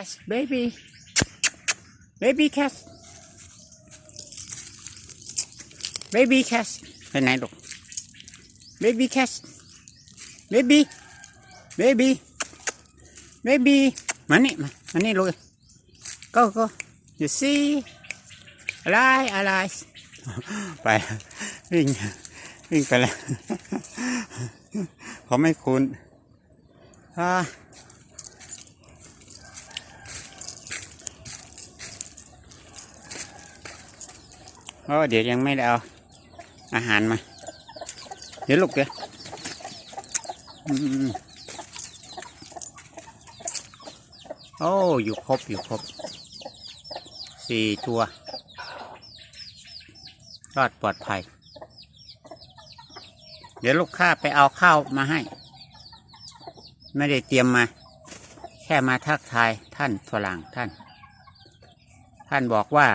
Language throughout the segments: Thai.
Cat baby baby cat baby cat ไปไหนลูก baby cat baby baby baby มานี่มามานี่ลูก go go you see อะไรอะไร ไปวิ่งวิ่งไปแล้วเขาไม่คุ้นอ่า อ้เดี๋ยวยังไม่ได้เอาอาหารมา เดี๋ยวลูกเดี๋ยวโอ้อยู่ครบอยู่ครบสี่ตัวรอดปลอดภัย เดี๋ยวลูกค้าไปเอาข้าวมาให้ ไม่ได้เตรียมมา แค่มาทักทายท่านฝรั่งท่าน ท่านบอกว่า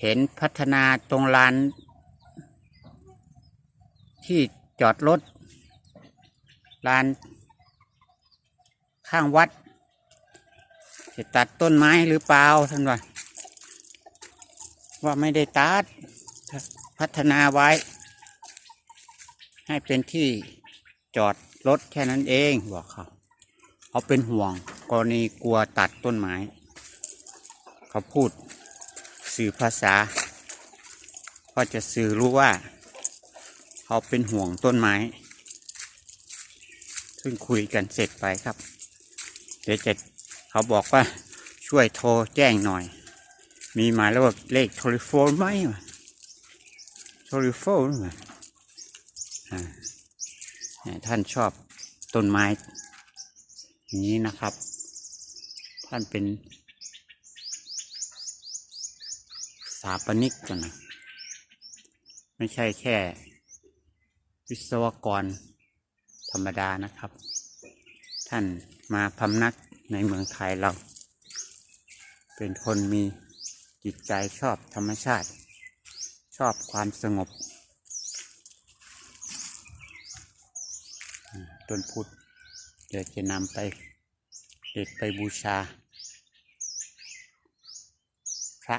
เห็นพัฒนาตรงลานที่จอดรถลานข้างวัด จะตัดต้นไม้หรือเปล่าท่านว่าว่าไม่ได้ตัดพัฒนาไว้ ให้เป็นที่จอดรถแค่นั้นเองบอกเขาเขาเป็นห่วงกรณีกลัวตัดต้นไม้ เขาพูด สื่อภาษา ก็จะสื่อรู้ว่า เขาเป็นห่วงต้นไม้ซึ่งคุยกันเสร็จไปครับ เดี๋ยวจะเขาบอกว่าช่วยโทรแจ้งหน่อย มีหมายเลขเลขโทรโฟนไหมโทรโฟนวะอ่าเนี่ยท่านชอบต้นไม้อย่างนี้นะครับ ท่านเป็น สถาปนิกกันนะไม่ใช่แค่ วิศวกรธรรมดานะครับ ท่านมาพำนักในเมืองไทยเรา เป็นคนมีจิตใจชอบธรรมชาติ ชอบความสงบ ต้นพุทธเดี๋ยวจะนำไปเด็ดไปบูชา พระ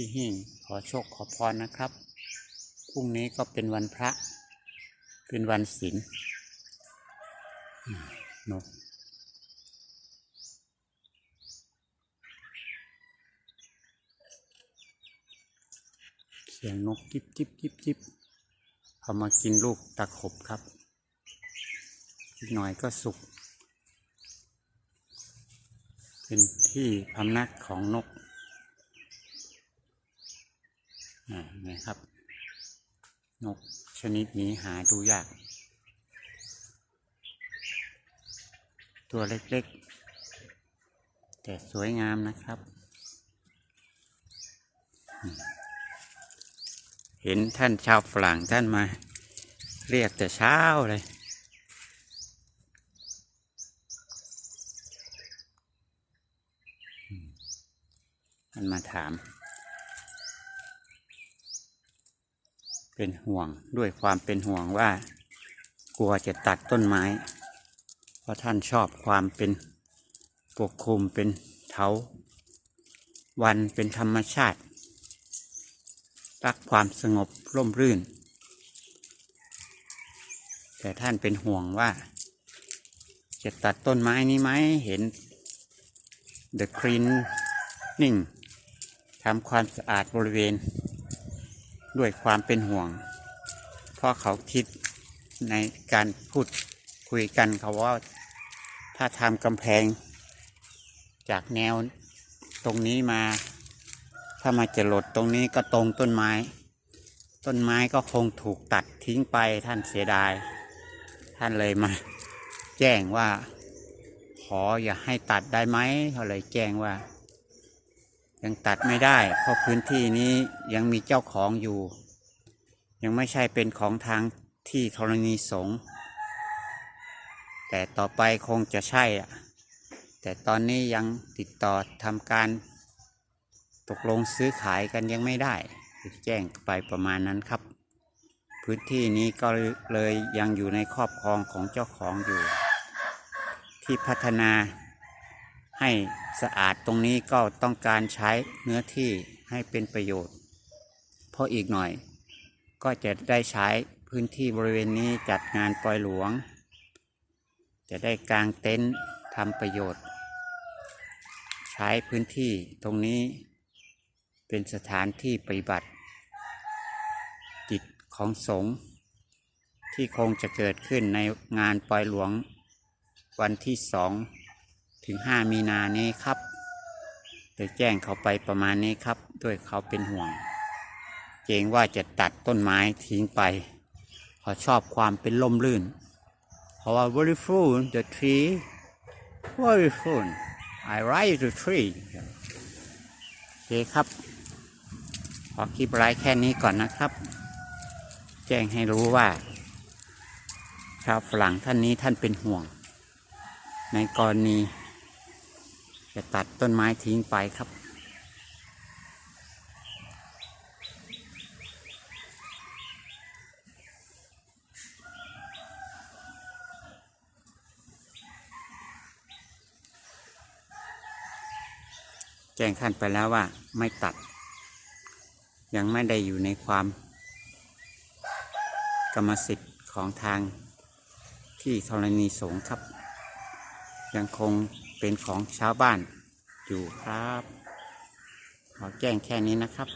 ที่หิ่งขอโชคขอพรนะครับพรุ่งนี้ก็เป็นวันพระ เป็นวันศีลนกเสียงนกจิบจิบจิบจิบเอามากินลูกตะขบครับอีกหน่อยก็สุก เป็นที่พำนักของนก อ่า นะครับ นกชนิดนี้หาดูยาก ตัวเล็กๆ แต่สวยงามนะครับ เห็นท่านชาวฝรั่งท่านมา เรียกแต่เช้าเลยอืมท่านมาถาม เป็นห่วงด้วยความเป็นห่วงว่า กลัวจะตัดต้นไม้ เพราะท่านชอบความเป็นปกคลุมเป็นเถาวันเป็นธรรมชาติ รักความสงบร่มรื่น แต่ท่านเป็นห่วงว่า จะตัดต้นไม้นี้ไหมเห็น The Cleaning ทำความสะอาดบริเวณ ด้วยความเป็นห่วง เพราะเขาคิดในการพูดคุยกันเขาว่าถ้าทำกำแพง จากแนวตรงนี้มา ถ้ามาจะหลดตรงนี้ก็ตรงต้นไม้ ต้นไม้ก็คงถูกตัดทิ้งไปท่านเสียดาย ท่านเลยมา แจ้งว่า ขออย่าให้ตัดได้ไหมเขาเลยแจ้งว่า ยังตัดไม่ได้ เพราะพื้นที่นี้ยังมีเจ้าของอยู่ ยังไม่ใช่เป็นของทางที่ธรณีสงฆ์แต่ต่อไปคงจะใช่อะแต่ตอนนี้ยังติดต่อทำการ ตกลงซื้อขายกันยังไม่ได้แจ้งไปประมาณนั้นครับ พื้นที่นี้ก็เลยยังอยู่ในครอบครองของเจ้าของอยู่ ที่พัฒนา ให้สะอาดตรงนี้ก็ต้องการใช้เนื้อที่ให้เป็นประโยชน์ เพราะอีกหน่อยก็จะได้ใช้พื้นที่บริเวณนี้จัดงานปล่อยหลวง จะได้กางเต็นท์ทำประโยชน์ ใช้พื้นที่ตรงนี้เป็นสถานที่ปฏิบัติกิจของสงฆ์ที่คงจะเกิดขึ้นในงานปล่อยหลวงวันที่สอง ถึงห้ามีนานี้ครับได้แจ้งเขาไปประมาณนี้ครับ ด้วยเขาเป็นห่วง เกรงว่าจะตัดต้นไม้ทิ้งไป เขาชอบความเป็นล่มลื่น เพราะว่า very full the tree very full I like the tree โอเคครับ ขอคลิปไลฟ์แค่นี้ก่อนนะครับ แจ้งให้รู้ว่า ชาวฝรั่งท่านนี้ท่านเป็นห่วง ในกรณี จะตัดต้นไม้ทิ้งไปครับ แจ้งท่านไปแล้วว่าไม่ตัด ยังไม่ได้อยู่ในความ กรรมสิทธิ์ของทางที่ธรณีสงฆ์ครับ ยังคง เป็นของชาวบ้านอยู่ครับ ขอแจ้งแค่นี้นะครับ